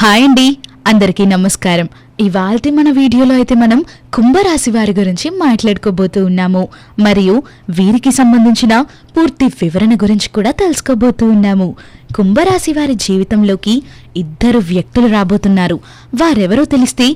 Hi అండి అందరికీ నమస్కారం. ఇవాళ మన వీడియోలో అయితే మనం కుంభరాశి వారి గురించి మాట్లాడుకోబోతూ ఉన్నాము. మరియు వీరికి సంబంధించిన పూర్తి వివరణ గురించి కూడా తెలుసుకోబోతూ ఉన్నాము. కుంభరాశి వారి జీవితంలోకి ఇద్దరు వ్యక్తులు రాబోతున్నారు. వారెవరో తెలిస్తే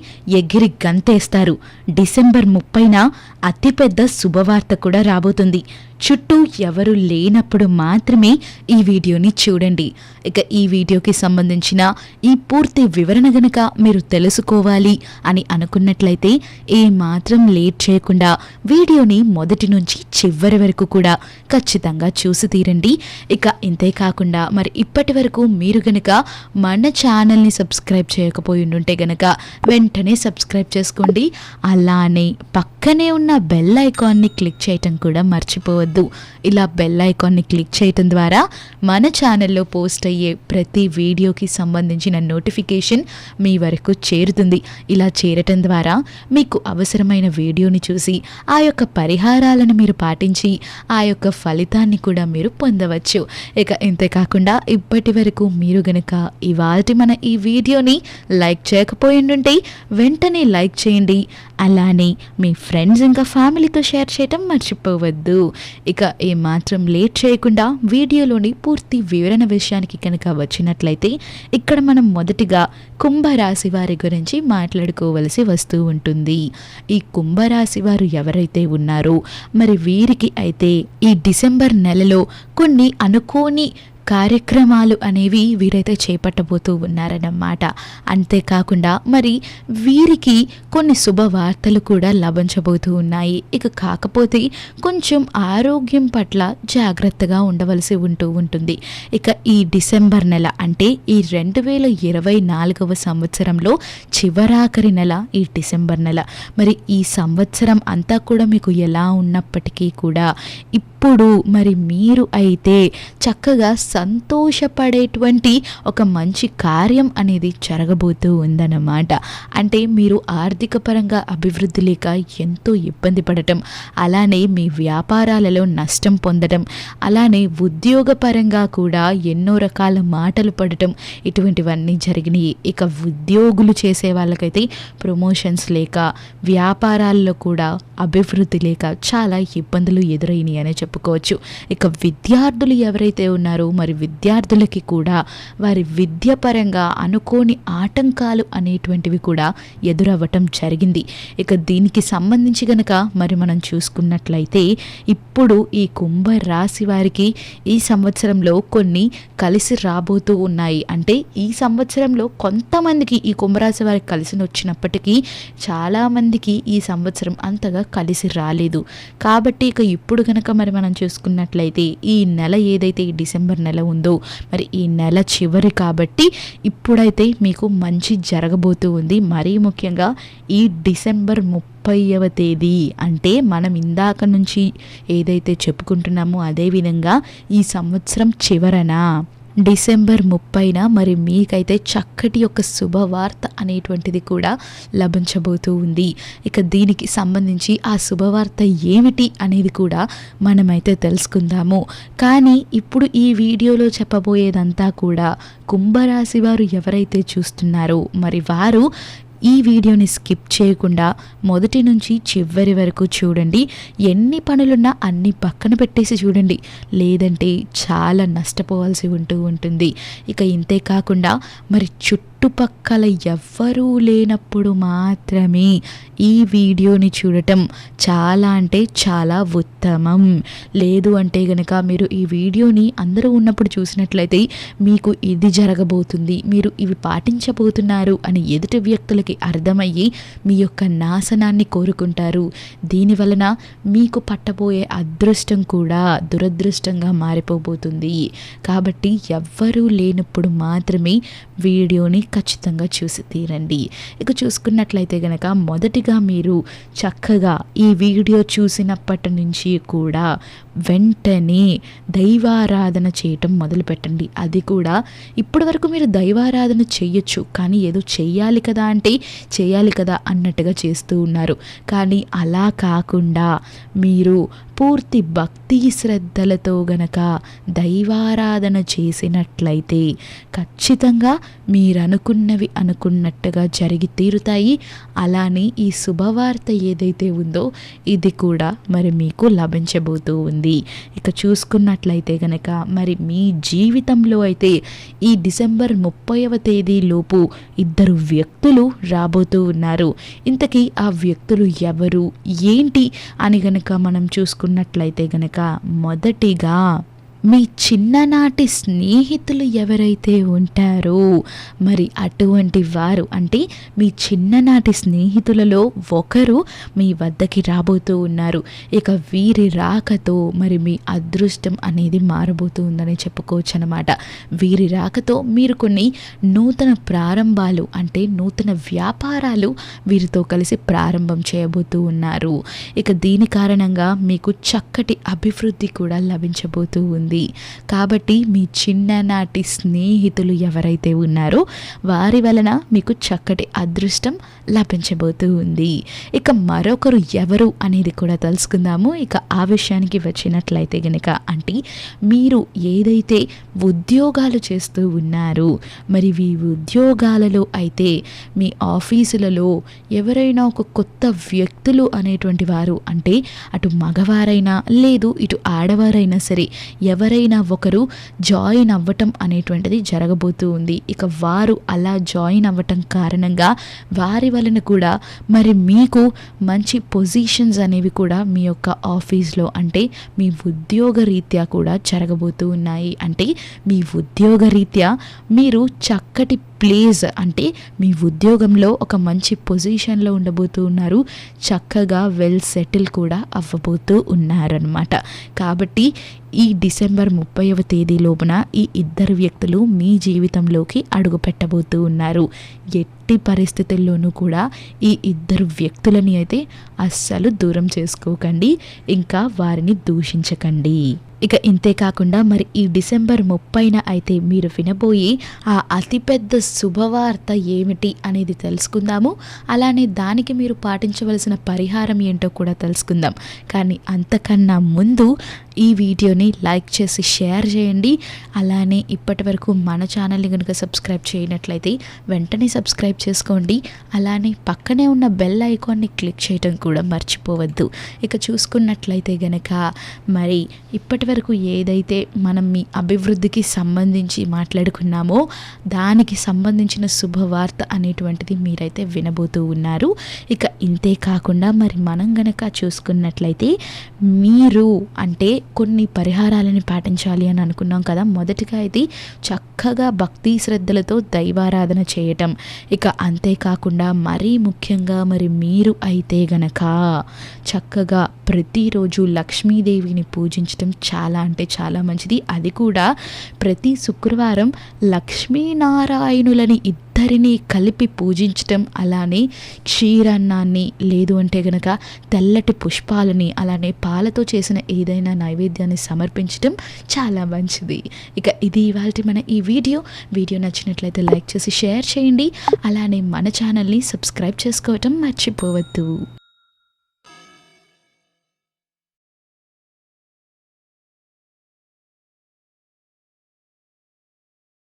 ఎగిరి గంతేస్తారు. డిసెంబర్ ముప్పైన అతిపెద్ద శుభవార్త కూడా రాబోతుంది. చుట్టూ ఎవరు లేనప్పుడు మాత్రమే ఈ వీడియోని చూడండి. ఇక ఈ వీడియోకి సంబంధించిన ఈ పూర్తి వివరణ గనక మీరు తెలుసుకోవాలి అని అనుకున్నట్లయితే ఏ మాత్రం లేట్ చేయకుండా వీడియోని మొదటి నుంచి చివరి వరకు కూడా ఖచ్చితంగా చూసి తీరండి. ఇక ఇంతే కాకుండా మరి ఇప్పటి వరకు మీరు గనక మన ఛానల్ని సబ్స్క్రైబ్ చేయకపోయి ఉంటే గనక వెంటనే సబ్స్క్రైబ్ చేసుకోండి. అలానే పక్కనే ఉన్న బెల్ ఐకాన్ని క్లిక్ చేయటం కూడా మర్చిపోవద్దు. ఇలా బెల్ ఐకాన్ని క్లిక్ చేయటం ద్వారా మన ఛానల్లో పోస్ట్ అయ్యే ప్రతి వీడియోకి సంబంధించిన నోటిఫికేషన్ మీ వరకు చేరుతుంది. ఇలా చేరటం ద్వారా మీకు అవసరమైన వీడియోని చూసి ఆ యొక్క పరిహారాలను మీరు పాటించి ఆ యొక్క ఫలితాన్ని కూడా మీరు పొందవచ్చు. ఇక ఇంతే కాకుండా ఇప్పటి వరకు మీరు గనక ఇవాల్టి మన ఈ వీడియోని లైక్ చేయకపోయిండుంటే వెంటనే లైక్ చేయండి. అలానే మీ ఫ్రెండ్స్ ఇంకా ఫ్యామిలీతో షేర్ చేయటం మర్చిపోవద్దు. ఇక ఏమాత్రం లేట్ చేయకుండా వీడియోలోని పూర్తి వివరణ విషయానికి కనుక వచ్చినట్లయితే ఇక్కడ మనం మొదటిగా కుంభరాశి వారి గురించి మాట్లాడుకోవలసి వస్తూ ఉంటుంది. ఈ కుంభరాశి వారు ఎవరైతే ఉన్నారో మరి వీరికి అయితే ఈ డిసెంబర్ నెలలో కొన్ని అనుకోని కార్యక్రమాలు అనేవి వీరైతే చేపట్టబోతూ ఉన్నారన్నమాట. అంతేకాకుండా మరి వీరికి కొన్ని శుభవార్తలు కూడా లభించబోతూ ఉన్నాయి. ఇక కాకపోతే కొంచెం ఆరోగ్యం పట్ల జాగ్రత్తగా ఉండవలసి ఉంటూ ఉంటుంది. ఇక ఈ డిసెంబర్ నెల అంటే ఈ రెండు వేల ఇరవై నాలుగవ సంవత్సరంలో చివరాఖరి నెల ఈ డిసెంబర్ నెల. మరి ఈ సంవత్సరం అంతా కూడా మీకు ఎలా ఉన్నప్పటికీ కూడా అప్పుడు మరి మీరు అయితే చక్కగా సంతోషపడేటువంటి ఒక మంచి కార్యం అనేది జరగబోతూ ఉందన్నమాట. అంటే మీరు ఆర్థిక పరంగా అభివృద్ధి లేక ఎంతో ఇబ్బంది పడటం అలానే మీ వ్యాపారాలలో నష్టం పొందడం అలానే ఉద్యోగపరంగా కూడా ఎన్నో రకాల మాటలు పడటం ఇటువంటివన్నీ జరిగినాయి. ఇక ఉద్యోగులు చేసే వాళ్ళకైతే ప్రమోషన్స్ లేక వ్యాపారాల్లో కూడా అభివృద్ధి లేక చాలా ఇబ్బందులు ఎదురైనాయి అనే చెప్పుకోవచ్చు. ఇక విద్యార్థులు ఎవరైతే ఉన్నారో మరి విద్యార్థులకి కూడా వారి విద్య పరంగా అనుకోని ఆటంకాలు అనేటువంటివి కూడా ఎదురవ్వటం జరిగింది. ఇక దీనికి సంబంధించి గనక మరి మనం చూసుకున్నట్లయితే ఇప్పుడు ఈ కుంభ రాశి వారికి ఈ సంవత్సరంలో కొన్ని కలిసి రాబోతూ ఉన్నాయి. అంటే ఈ సంవత్సరంలో కొంతమందికి ఈ కుంభరాశి వారికి కలిసి వచ్చినప్పటికీ చాలామందికి ఈ సంవత్సరం అంతగా కలిసి రాలేదు. కాబట్టి ఇక ఇప్పుడు గనక మరి మనం చూసుకున్నట్లయితే ఈ నెల ఏదైతే ఈ డిసెంబర్ నెల ఉందో మరి ఈ నెల చివరి కాబట్టి ఇప్పుడైతే మీకు మంచి జరగబోతూ ఉంది. మరీ ముఖ్యంగా ఈ డిసెంబర్ ముప్పైవ తేదీ అంటే మనం ఇందాక నుంచి ఏదైతే చెప్పుకుంటున్నామో అదేవిధంగా ఈ సంవత్సరం చివరన? డిసెంబర్ ముప్పైన మరి మీకైతే చక్కటి ఒక శుభవార్త అనేటువంటిది కూడా లభించబోతూ ఉంది. ఇక దీనికి సంబంధించి ఆ శుభవార్త ఏమిటి అనేది కూడా మనమైతే తెలుసుకుందాము. కానీ ఇప్పుడు ఈ వీడియోలో చెప్పబోయేదంతా కూడా కుంభరాశి వారు ఎవరైతే చూస్తున్నారో మరి వారు ఈ వీడియోని స్కిప్ చేయకుండా మొదటి నుంచి చివరి వరకు చూడండి. ఎన్ని పనులున్నా అన్ని పక్కన పెట్టేసి చూడండి. లేదంటే చాలా నష్టపోవాల్సి ఉంటూ ఉంటుంది. ఇక ఇంతే కాకుండా మరి చుట్టుపక్కల ఎవ్వరూ లేనప్పుడు మాత్రమే ఈ వీడియోని చూడటం చాలా అంటే చాలా ఉత్తమం. లేదు అంటే గనక మీరు ఈ వీడియోని అందరూ ఉన్నప్పుడు చూసినట్లయితే మీకు ఇది జరగబోతుంది మీరు ఇవి పాటించబోతున్నారు అని ఎదుటి వ్యక్తులకి అర్థమయ్యి మీ యొక్క నాశనాన్ని కోరుకుంటారు. దీని వలన మీకు పట్టబోయే అదృష్టం కూడా దురదృష్టంగా మారిపోబోతుంది. కాబట్టి ఎవ్వరూ లేనప్పుడు మాత్రమే వీడియోని ఖచ్చితంగా చూసి తీరండి. ఇక చూసుకున్నట్లయితే గనక మొదటిగా మీరు చక్కగా ఈ వీడియో చూసినప్పటి నుంచి కూడా వెంటనే దైవారాధన చేయటం మొదలు పెట్టండి. అది కూడా ఇప్పటి వరకు మీరు దైవారాధన చెయ్యొచ్చు కానీ ఏదో చెయ్యాలి కదా అంటే చేయాలి కదా అన్నట్టుగా చేస్తూ ఉన్నారు. కానీ అలా కాకుండా మీరు పూర్తి భక్తి శ్రద్ధలతో గనక దైవారాధన చేసినట్లయితే ఖచ్చితంగా మీరు అనుకున్నవి అనుకున్నట్టుగా జరిగి తీరుతాయి. అలానే ఈ శుభవార్త ఏదైతే ఉందో ఇది కూడా మరి మీకు లభించబోతూ ఉంది. ఇక చూసుకున్నట్లయితే గనక మరి మీ జీవితంలో అయితే ఈ డిసెంబర్ ముప్పైవ తేదీలోపు ఇద్దరు వ్యక్తులు రాబోతూ ఉన్నారు. ఇంతకీ ఆ వ్యక్తులు ఎవరు? ఏంటి? అని గనక మనం చూసుకున్నట్లయితే గనక మొదటిగా మీ చిన్ననాటి స్నేహితులు ఎవరైతే ఉంటారో మరి అటువంటి వారు అంటే మీ చిన్ననాటి స్నేహితులలో ఒకరు మీ వద్దకి రాబోతూ ఉన్నారు. ఇక వీరి రాకతో మరి మీ అదృష్టం అనేది మారబోతూ ఉందని చెప్పుకోవచ్చు అనమాట వీరి రాకతో మీరు కొన్ని నూతన ప్రారంభాలు అంటే నూతన వ్యాపారాలు వీరితో కలిసి ప్రారంభం చేయబోతూ ఉన్నారు. ఇక దీని కారణంగా మీకు చక్కటి అభివృద్ధి కూడా లభించబోతూ ఉంది. ఉంది. కాబట్టి మీ చిన్ననాటి స్నేహితులు ఎవరైతే ఉన్నారో వారి వలన మీకు చక్కటి అదృష్టం లభించబోతూ ఉంది. ఇక మరొకరు ఎవరు అనేది కూడా తెలుసుకుందాము. ఇక ఆ విషయానికి వచ్చినట్లయితే గనక అంటే మీరు ఏదైతే ఉద్యోగాలు చేస్తూ ఉన్నారు మరి ఈ ఉద్యోగాలలో అయితే మీ ఆఫీసులలో ఎవరైనా ఒక కొత్త వ్యక్తులు అనేటువంటి వారు అంటే అటు మగవారైనా లేదు ఇటు ఆడవారైనా సరే ఎవరైనా ఒకరు జాయిన్ అవ్వటం అనేటువంటిది జరగబోతూ ఉంది. ఇక వారు అలా జాయిన్ అవ్వటం కారణంగా వారి వలన కూడా మరి మీకు మంచి పొజిషన్స్ అనేవి కూడా మీ యొక్క ఆఫీస్లో అంటే మీ ఉద్యోగ రీత్యా కూడా జరగబోతూ ఉన్నాయి. అంటే మీ ఉద్యోగ రీత్యా మీరు చక్కటి ప్లేస్ అంటే మీ ఉద్యోగంలో ఒక మంచి పొజిషన్లో ఉండబోతూ ఉన్నారు. చక్కగా వెల్ సెటిల్ కూడా అవ్వబోతూ ఉన్నారనమాట కాబట్టి ఈ డిసెంబర్ ముప్పైవ తేదీ లోపున ఈ ఇద్దరు వ్యక్తులు మీ జీవితంలోకి అడుగు పెట్టబోతూ ఉన్నారు. ఎట్టి పరిస్థితుల్లోనూ కూడా ఈ ఇద్దరు వ్యక్తులని అయితే అస్సలు దూరం చేసుకోకండి ఇంకా వారిని దూషించకండి. ఇక ఇంతే కాకుండా మరి ఈ డిసెంబర్ ముప్పైన అయితే మీరు వినబోయి ఆ అతిపెద్ద శుభవార్త ఏమిటి అనేది తెలుసుకుందాము. అలానే దానికి మీరు పాటించవలసిన పరిహారం ఏంటో కూడా తెలుసుకుందాం. కానీ అంతకన్నా ముందు ఈ వీడియోని లైక్ చేసి షేర్ చేయండి. అలానే ఇప్పటి వరకు మన ఛానల్ని కనుక సబ్స్క్రైబ్ చేయనట్లయితే వెంటనే సబ్స్క్రైబ్ చేసుకోండి. అలానే పక్కనే ఉన్న బెల్ ఐకాన్ని క్లిక్ చేయడం కూడా మర్చిపోవద్దు. ఇక చూసుకున్నట్లయితే గనక మరి ఇప్పటి వరకు ఏదైతే మనం మీ అభివృద్ధికి సంబంధించి మాట్లాడుకున్నామో దానికి సంబంధించిన శుభవార్త అనేటువంటిది మీరైతే వినబోతూ ఉన్నారు. ఇక ఇంతే కాకుండా మరి మనం గనక చూసుకున్నట్లయితే మీరు అంటే కొన్ని పరిహారాలని పాటించాలి అని అనుకున్నాం కదా. మొదటిగా అయితే చక్కగా భక్తి శ్రద్ధలతో దైవారాధన చేయటం. ఇక అంతేకాకుండా మరీ ముఖ్యంగా మరి మీరు అయితే గనక చక్కగా ప్రతిరోజు లక్ష్మీదేవిని పూజించడం చాలా అంటే చాలా మంచిది. అది కూడా ప్రతి శుక్రవారం లక్ష్మీనారాయణులని అందరినీ కలిపి పూజించటం అలానే క్షీరన్నాన్ని లేదు అంటే గనక తెల్లటి పుష్పాలని అలానే పాలతో చేసిన ఏదైనా నైవేద్యాన్ని సమర్పించటం చాలా మంచిది. ఇక ఇది ఇవాళ మన ఈ వీడియో. వీడియో నచ్చినట్లయితే లైక్ చేసి షేర్ చేయండి. అలానే మన ఛానల్ని సబ్స్క్రైబ్ చేసుకోవటం మర్చిపోవద్దు.